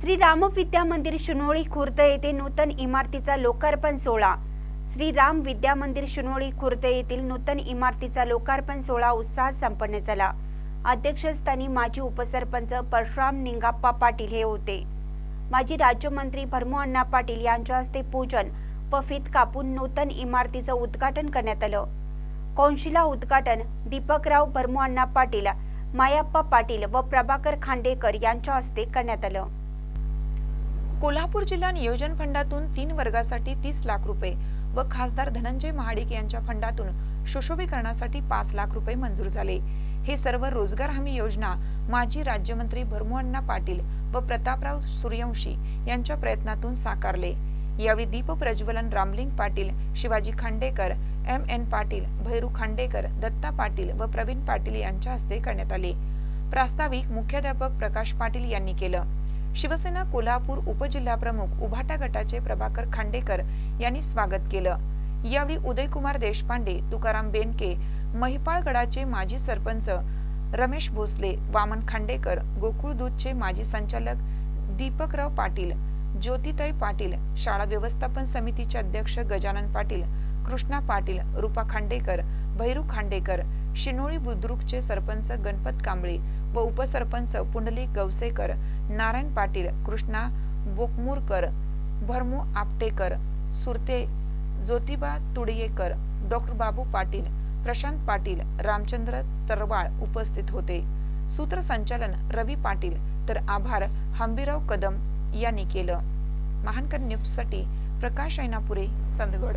श्री राम विद्या मंदिर शिनोळी खुर्द येथे नूतन इमारतीचा लोकार्पण सोहळा. श्री राम विद्या मंदिर शिनोळी खुर्द येथील नूतन इमारतीचा लोकार्पण सोहळा उत्साहात संपन्न झाला. अध्यक्षस्थानी माजी उपसरपंच परशुराम निंगाप्पा पाटील हे होते. माजी राज्यमंत्री भरमू अण्णा पाटील यांच्या हस्ते पूजन व फीत कापून नूतन इमारतीचं उद्घाटन करण्यात आलं. कौशिला उद्घाटन दीपकराव भरमू अण्णा पाटील मायाप्पा पाटील व प्रभाकर खांडेकर यांच्या हस्ते करण्यात आलं. कोल्हापूर जिल्हा नियोजन फंडातून तीन वर्गासाठी तीस लाख रुपये व खासदार धनंजय महाडिक यांच्या फंडातून सुशोभीकरणासाठी पाच लाख रुपये मंजूर झाले. हे सर्व रोजगार हमी योजना माजी राज्यमंत्री भरमुअण्णा पाटील व प्रतापराव सूर्यवंशी यांच्या प्रयत्नातून साकारले. यावेळी दीप प्रज्वलन रामलिंग पाटील शिवाजी खांडेकर एम एन पाटील भैरू खांडेकर दत्ता पाटील व प्रवीण पाटील यांच्या हस्ते करण्यात आले. प्रास्ताविक मुख्याध्यापक प्रकाश पाटील यांनी केलं. शिवसेना कोल्हापूर उपजिल्हाप्रमुख उभाटा गटाचे प्रभाकर खांडेकर यांनी स्वागत केलं. यावेळी उदयकुमार देशपांडे तुकाराम बेनके महिपाळ गडाचे माजी सरपंच रमेश भोसले वामन खांडेकर गोकुळ दूधचे माजी संचालक दीपकराव पाटील ज्योतिताई पाटील शाळा व्यवस्थापन समितीचे अध्यक्ष गजानन पाटील कृष्णा पाटील रूपा खांडेकर भैरू खांडेकर शिनोळी बुद्रुकचे सरपंच गणपत कांबळे व उपसरपंच पुंडलिक गवसेकर नारायण पाटील कृष्णा बोकमुरकर भरमू आपटेकर सुरते ज्योतिबा तुडियेकर डॉक्टर बाबू पाटील प्रशांत पाटील रामचंद्र तरवाळ उपस्थित होते. सूत्रसंचालन रवी पाटील तर आभार हंबीराव कदम यांनी केलं. महानकर न्यूजसाठी प्रकाश ऐनापुरे चंदगड.